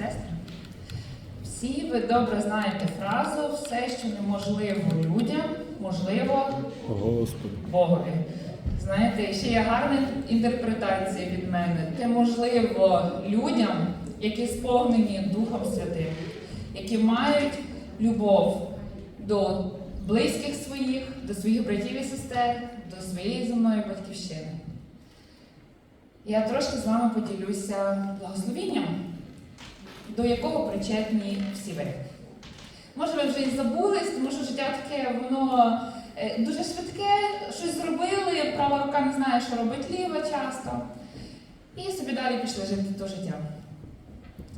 сестри. Всі ви добре знаєте фразу все, що неможливо людям, можливо Господи. Богові. Знаєте, ще є гарна інтерпретація від мене. Те можливо людям, які сповнені Духом Святим, які мають любов до близьких своїх, до своїх братів і сестер, до своєї земної батьківщини. Я трошки з вами поділюся благословінням, до якого причетні всі ви. Може, ви вже і забулись, тому що життя таке, воно е, дуже швидке, щось зробили, права рука не знає, що робить ліва часто. І собі далі пішли жити до життя.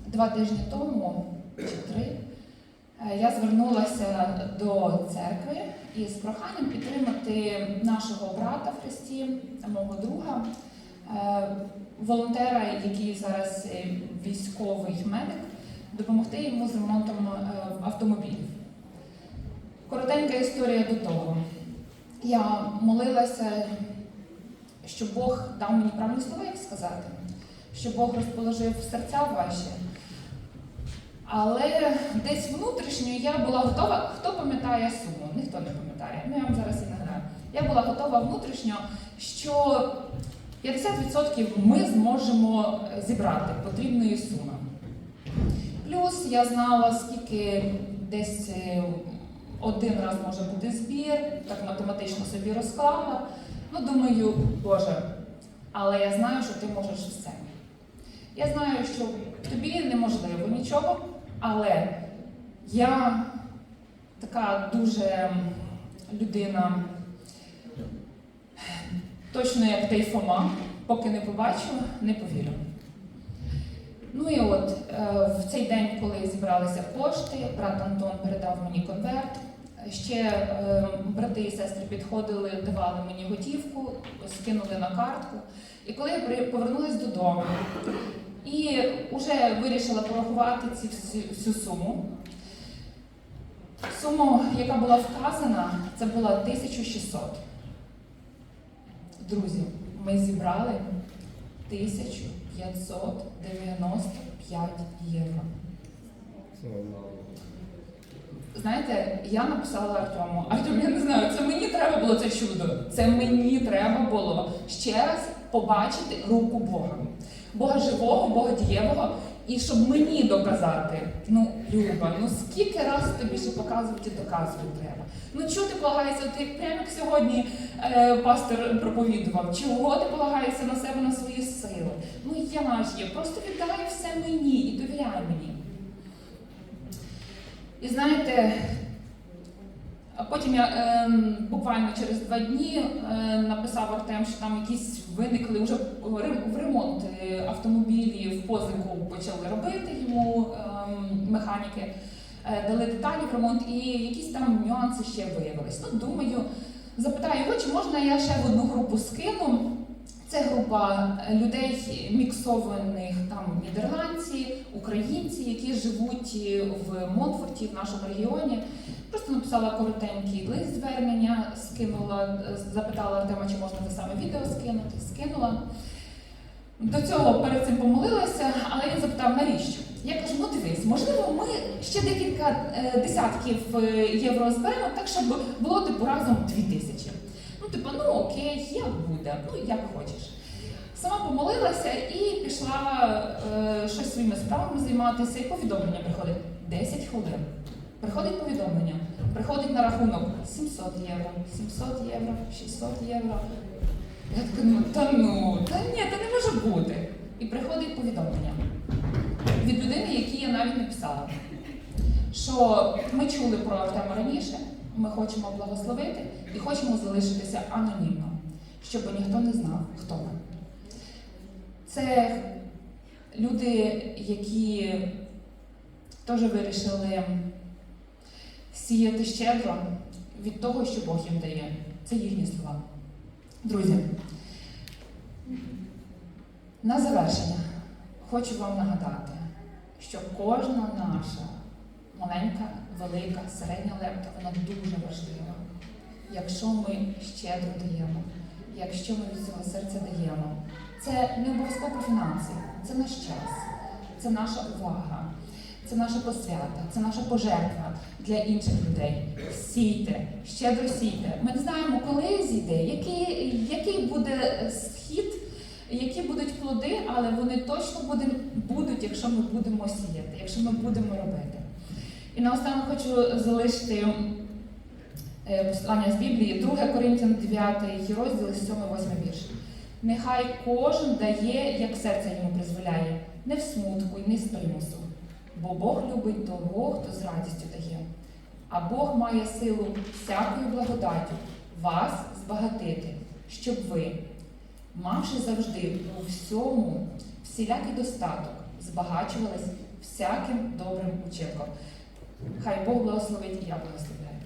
Два тижні тому, чи три, е, я звернулася до церкви із проханням підтримати нашого брата в Христі, мого друга, волонтера, який зараз е, військовий медик, допомогти йому з ремонтом е, автомобілів. Коротенька історія до того. Я молилася, щоб Бог дав мені правильні слова, як сказати, щоб Бог розположив серця ваші. Але десь внутрішньо я була готова. Хто пам'ятає суму? Ніхто не пам'ятає. Ну я вам зараз і нагадаю. Я була готова внутрішньо, що 50% ми зможемо зібрати потрібної суми. Плюс я знала, скільки десь е, один раз може бути збір, так математично собі розклала. Ну, думаю, Боже, але я знаю, що ти можеш все. Я знаю, що тобі неможливо нічого, але я така дуже людина, точно як той Фома, поки не побачу, не повірю. Ну і от е, в цей день, коли зібралися кошти, брат Антон передав мені конверт. Ще е, брати і сестри підходили, давали мені готівку, скинули на картку. І коли я повернулась додому і вже вирішила порахувати ці всю, всю суму. Сума, яка була вказана, це була 1600. Друзі, ми зібрали 1595 євро. Знаєте, я написала Артему. Артем, я не знаю, це мені треба було це чудо. Це мені треба було ще раз побачити руку Бога. Бога живого, Бога дієвого. І щоб мені доказати, ну, Люба, ну скільки раз тобі ще показувати і доказувати треба. Ну чого ти полагаєшся? Ти прямо як сьогодні е, пастор проповідував, чого ти полагаєшся на себе, на свої сили? Ну я ж є, просто віддай все мені і довіряй мені. І знаєте, а потім я е, буквально через два дні е, написав Артем, що там якісь виникли вже в ремонт автомобілі автомобілів, позику почали робити йому е, механіки, е, дали деталі в ремонт і якісь там нюанси ще виявились. Ну, думаю, запитаю його, чи можна я ще в одну групу скину. Це група е, людей міксованих там нідерландці, українці, які живуть е, в Монфорті, в нашому регіоні. Просто написала коротенький лист звернення, скинула, е, запитала Артема, чи можна те саме відео скинути, скинула. До цього перед цим помолилася, але він запитав, навіщо? Я кажу, ну дивись, можливо, ми ще декілька десятків євро зберемо, так щоб було типу разом дві тисячі. Типу, ну окей, як буде, ну як хочеш. Сама помолилася і пішла е, щось своїми справами займатися, і повідомлення приходить 10 хвилин. Приходить повідомлення, приходить на рахунок 700 євро, 700 євро, 600 євро. Я така, ну та ну, та ні, та не може бути. І приходить повідомлення від людини, якій я навіть не писала, що ми чули про Артема раніше, ми хочемо благословити і хочемо залишитися анонімно, щоб ніхто не знав, хто ми. Це люди, які теж вирішили сіяти щедро від того, що Бог їм дає. Це їхні слова. Друзі, на завершення хочу вам нагадати, що кожна наша маленька, велика, середня лепта, вона дуже важлива. Якщо ми щедро даємо, якщо ми від цього серця даємо, це не обов'язково фінанси, це наш час, це наша увага, це наша посвята, це наша пожертва для інших людей. Сійте, щедро сійте. Ми не знаємо, коли зійде, який, який буде схід, які будуть плоди, але вони точно будуть, якщо ми будемо сіяти, якщо ми будемо робити. І наостанок хочу залишити е, послання з Біблії, 2 Коринтян 9 розділ 7-8 вірш. Нехай кожен дає, як серце йому призволяє, не в смутку і не з примусу. Бо Бог любить того, хто з радістю дає. А Бог має силу всякою благодаттю вас збагатити, щоб ви, мавши завжди у всьому всілякий достаток, збагачувались всяким добрим учинком. Хай Бог благословить і я благословляю.